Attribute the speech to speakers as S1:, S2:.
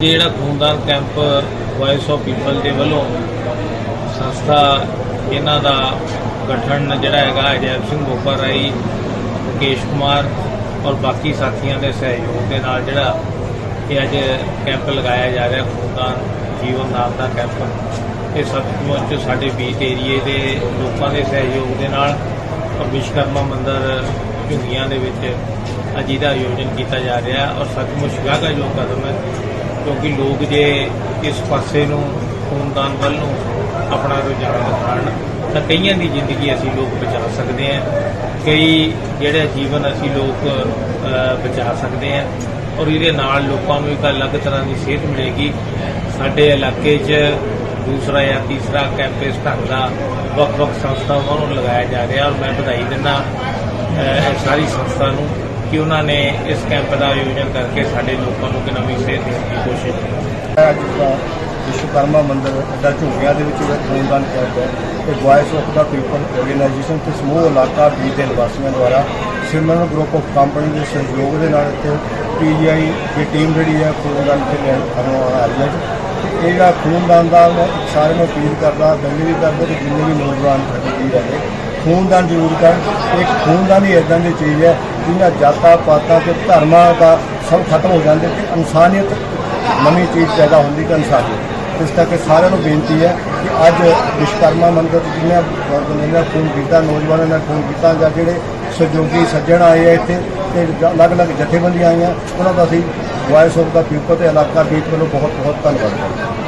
S1: ਜਿਹੜਾ ਖੂਨਦਾਨ camp vice of people ਦੇ ਵੱਲੋਂ ਸੰਸਥਾ ਇਹਨਾਂ ਦਾ ਗਠਨ ਜਿਹੜਾ ਹੈਗਾ ਅਜੈਬ ਸਿੰਘ ਬੋਪਰ ਰਾਈ ਮੁਕੇਸ਼ ਕੁਮਾਰ ਔਰ ਬਾਕੀ ਸਾਥੀਆਂ ਦੇ ਸਹਿਯੋਗ ਦੇ ਨਾਲ ਜਿਹੜਾ ਇਹ ਅੱਜ ਕੈਂਪ ਲਗਾਇਆ ਜਾ ਰਿਹਾ, ਖੂਨਦਾਨ ਜੀਵਨ ਨਾਮ ਦਾ ਕੈਂਪ। ਇਹ ਸੱਚਮੁੱਚ ਸਾਡੇ ਬੀਟ ਏਰੀਏ ਦੇ ਲੋਕਾਂ ਦੇ ਸਹਿਯੋਗ ਦੇ ਨਾਲ ਔਰ ਵਿਸ਼ਕਰਮਾ ਮੰਦਰ ਝੁੰਗੀਆਂ ਦੇ ਵਿੱਚ ਅੱਜ ਇਹਦਾ ਆਯੋਜਨ ਕੀਤਾ ਜਾ ਰਿਹਾ ਔਰ ਸੱਚਮੁੱਚ ਸ਼ਲਾਘਾਯੋਗ ਕਦਮ ਹੈ। ਕਿਉਂਕਿ ਲੋਕ ਜੇ ਇਸ ਪਾਸੇ ਨੂੰ ਖੂਨਦਾਨ ਵੱਲ ਨੂੰ ਆਪਣਾ ਰੁਝਾਨ ਦਿਖਾਉਣ, ਤਾਂ ਕਈਆਂ ਦੀ ਜ਼ਿੰਦਗੀ ਅਸੀਂ ਲੋਕ ਬਚਾ ਸਕਦੇ ਹਾਂ। ਕਈ ਜਿਹੜੇ ਜੀਵਨ ਅਸੀਂ ਲੋਕ ਬਚਾ ਸਕਦੇ ਹਾਂ। ਔਰ ਇਹਦੇ ਨਾਲ ਲੋਕਾਂ ਨੂੰ ਇੱਕ ਅਲੱਗ ਤਰ੍ਹਾਂ ਦੀ ਸਿਹਤ ਮਿਲੇਗੀ। ਸਾਡੇ ਇਲਾਕੇ 'ਚ ਦੂਸਰਾ ਜਾਂ ਤੀਸਰਾ ਕੈਂਪ ਇਸ ਢੰਗ ਦਾ ਵੱਖ-ਵੱਖ ਸੰਸਥਾਵਾਂ ਨੂੰ ਲਗਾਇਆ ਜਾ ਰਿਹਾ। ਔਰ ਮੈਂ ਵਧਾਈ ਦਿੰਦਾ ਇਹ ਸਾਰੀ ਸੰਸਥਾ ਨੂੰ। ਕਿ ਉਹਨਾਂ ਨੇ ਇਸ ਕੈਂਪ ਦਾ ਆਯੋਜਨ ਕਰਕੇ ਸਾਡੇ ਲੋਕਾਂ ਨੂੰ ਕਿ ਨਵੀਂ ਸੇਧ ਦੇਣ ਦੀ ਕੋਸ਼ਿਸ਼ ਕੀਤੀ।
S2: ਅੱਜ ਦਾ ਵਿਸ਼ਵਕਰਮਾ ਮੰਦਿਰ ਅੱਡਾ ਝੁੰਗੀਆਂ ਦੇ ਵਿੱਚ ਜਿਹੜਾ ਖੂਨਦਾਨ ਕੈਂਪ ਹੈ। ਇਹ voice of the people organisation ਤੇ ਸਮੂਹ ਇਲਾਕਾ ਬੀ ਦੇ ਨਿਵਾਸੀਆਂ ਦੁਆਰਾ ਸਿਮਰਨ ਗਰੁੱਪ ਆਫ ਕੰਪਨੀ ਦੇ ਸਹਿਯੋਗ ਦੇ ਨਾਲ ਇੱਥੇ ਪੀਜੀਆਈ ਦੀ ਟੀਮ ਜਿਹੜੀ ਹੈ ਖੂਨਦਾਨ ਤੇ ਲੈਣ ਕਰਨ ਆ ਰਹੀ ਹੈ ਇਹਦਾ ਖੂਨਦਾਨ ਦਾ ਮੈਂ ਸਾਰਿਆਂ ਨੂੰ ਅਪੀਲ ਕਰਦਾ ਬੇਨਤੀ ਵੀ ਕਰਦਾ ਕਿ ਜਿੰਨੇ ਵੀ ਨੌਜਵਾਨ ਸਾਡੇ ਵੀਰ ਹੈਗੇ ਖੂਨਦਾਨ ਜ਼ਰੂਰ ਕਰਨ। ਇਹ ਖੂਨਦਾਨ ਹੀ ਇਦਾਂ ਦੀ ਚੀਜ਼ ਹੈ ਜਿਹਨਾਂ ਜਾਤਾਂ ਪਾਤਾਂ ਤੇ ਧਰਮਾਂ ਦਾ ਸਭ ਖਤਮ ਹੋ ਜਾਂਦੇ ਤੇ ਇਨਸਾਨੀਅਤ ਨਵੀਂ ਚੀਜ਼ ਪੈਦਾ ਹੁੰਦੀ ਕਿ ਇਨਸਾਨੀਅਤ ਇਸ ਕਰਕੇ ਸਾਰਿਆਂ ਨੂੰ ਬੇਨਤੀ ਹੈ ਕਿ ਅੱਜ ਵਿਸ਼ਵਕਰਮਾ ਮੰਦਰ ਚ ਜਿੰਨੇ ਬੰਦੇ ਖੂਨ ਕੀਤਾ, ਨੌਜਵਾਨਾਂ ਨਾਲ ਖੂਨ ਕੀਤਾ ਜਾਂ ਜਿਹੜੇ ਸਹਿਯੋਗੀ ਸੱਜਣ ਆਏ ਆ ਇੱਥੇ ਤੇ ਅਲੱਗ-ਅਲੱਗ ਜਥੇਬੰਦੀਆਂ ਆਈਆਂ, ਉਹਨਾਂ ਦਾ ਅਸੀਂ ਵਾਇਸ ਆਫ ਦਾ ਪੀਪਲ ਤੇ ਇਲਾਕਾ ਬੀਟ ਵੱਲੋਂ ਬਹੁਤ ਬਹੁਤ ਧੰਨਵਾਦ ਕਰਦੇ ਹਾਂ